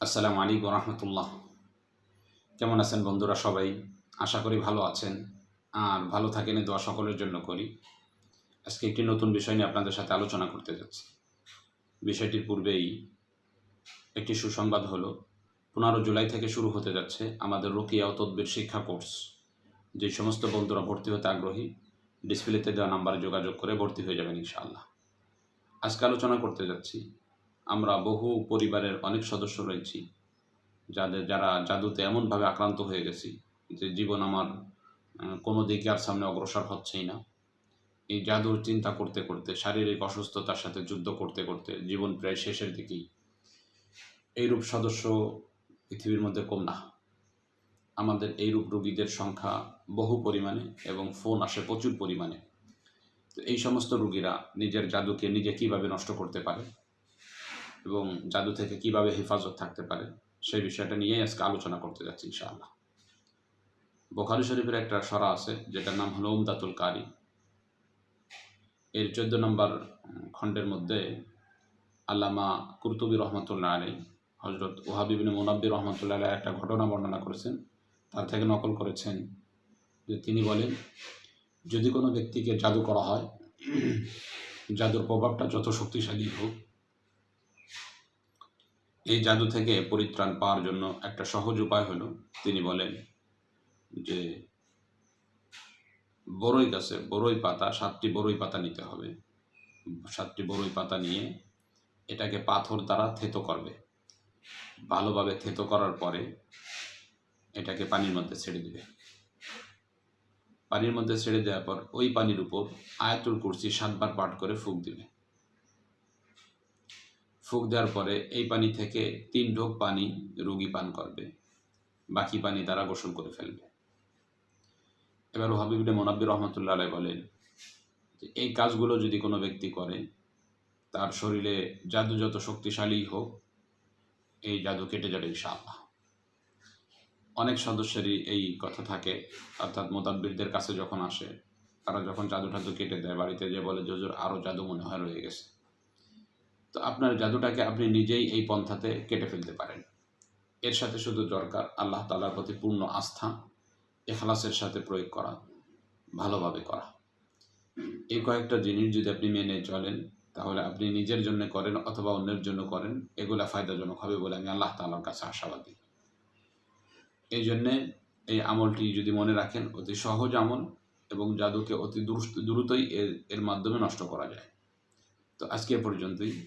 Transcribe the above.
আসসালামু আলাইকুম রহমতুল্লাহ। কেমন আছেন বন্ধুরা সবাই? আশা করি ভালো আছেন। আর ভালো থাকেন দোয়া সকলের জন্য করি। আজকে একটি নতুন বিষয় নিয়ে আপনাদের সাথে আলোচনা করতে যাচ্ছি। বিষয়টির পূর্বেই একটি সুসংবাদ হলো, পনেরো জুলাই থেকে শুরু হতে যাচ্ছে আমাদের রুকিয়া ও তদ্বির শিক্ষা কোর্স। যে সমস্ত বন্ধুরা ভর্তি হতে আগ্রহী, ডিসপ্লেতে দেওয়া নাম্বারে যোগাযোগ করে ভর্তি হয়ে যাবেন ইনশাআল্লাহ। আজকে আলোচনা করতে যাচ্ছি আমরা বহু পরিবারের অনেক সদস্য রয়েছি, যাদের যারা জাদুতে এমনভাবে আক্রান্ত হয়ে গেছি যে জীবন আমার কোনো দিকে আর সামনে অগ্রসর হচ্ছেই না। এই জাদুর চিন্তা করতে করতে, শারীরিক অসুস্থতার সাথে যুদ্ধ করতে করতে জীবন প্রায় শেষের দিকেই। এইরূপ সদস্য পৃথিবীর মধ্যে কম না। আমাদের এইরূপ রোগীদের সংখ্যা বহু পরিমাণে এবং ফোন আসে প্রচুর পরিমাণে। তো এই সমস্ত রোগীরা নিজের জাদুকে নিজে কীভাবে নষ্ট করতে পারে? এবং জাদু থেকে কীভাবে হেফাজত থাকতে পারে, সেই বিষয়টা নিয়েই আজকে আলোচনা করতে যাচ্ছি ইনশাআল্লাহ। বোখারি শরীফের একটা সরা আছে, যেটার নাম হলো উমদাতুল কারি। এর চোদ্দ নম্বর খণ্ডের মধ্যে আল্লামা কুরতুবি রহমতুল্লাহ আলী হজরত ওহাবিবিন মোনাব্বির রহমতুল্লাহ আলী একটা ঘটনা বর্ণনা করেছেন। তার থেকে নকল করেছেন যে তিনি বলেন, যদি কোনো ব্যক্তিকে জাদু করা হয় জাদুর প্রভাবটা যত শক্তিশালী হোক এই জাদু থেকে পরিত্রাণ পাওয়ার জন্য একটা সহজ উপায় হলো, তিনি বলেন যে বড়ই গাছে বড়ই পাতা, সাতটি বড়ই পাতা নিতে হবে। সাতটি বড়ই পাতা নিয়ে এটাকে পাথর দ্বারা থেতো করবে। ভালোভাবে থেতো করার পরে এটাকে পানির মধ্যে ছেড়ে দিবে। পানির মধ্যে ছেড়ে দেওয়ার পর ওই পানির উপর আয়াতুল কুরসি সাতবার পাঠ করে ফুক দিবে। ফুক দেওয়ার পরে এই পানি থেকে তিন ঢোক পানি রোগী পান করবে। বাকি পানি তারা গোসল করে ফেলবে। এবার হাবিবিনে মোনাব্বির রহমতুল্লাহ আলাই বলেন যে, এই কাজগুলো যদি কোনো ব্যক্তি করে, তার শরীরে জাদু যত শক্তিশালী হোক, এই জাদু কেটে যাবে ইনশাআল্লাহ। অনেক সদস্যেরই এই কথা থাকে, অর্থাৎ মোতাব্বিরদের কাছে যখন আসে, তারা যখন জাদু টাদু কেটে দেয়, বাড়িতে যে বলে যে আরও জাদু মনে হয় রয়ে গেছে। তো আপনার জাদুটাকে আপনি নিজেই এই পন্থাতে কেটে ফেলতে পারেন। এর সাথে শুধু দরকার আল্লাহ তালার প্রতি পূর্ণ আস্থা এখলাসের সাথে প্রয়োগ করা, ভালোভাবে করা। এই কয়েকটা জিনিস যদি আপনি মেনে চলেন, তাহলে আপনি নিজের জন্য করেন অথবা অন্যের জন্য করেন, এগুলা ফায়দাজনক হবে বলে আমি আল্লাহ তালার কাছে আশাবাদী। এই জন্যে এই আমলটি যদি মনে রাখেন, অতি সহজ আমল এবং জাদুকে অতি দ্রুত- দ্রুতই এর এর মাধ্যমে নষ্ট করা যায়। তো আজকে পর্যন্তই।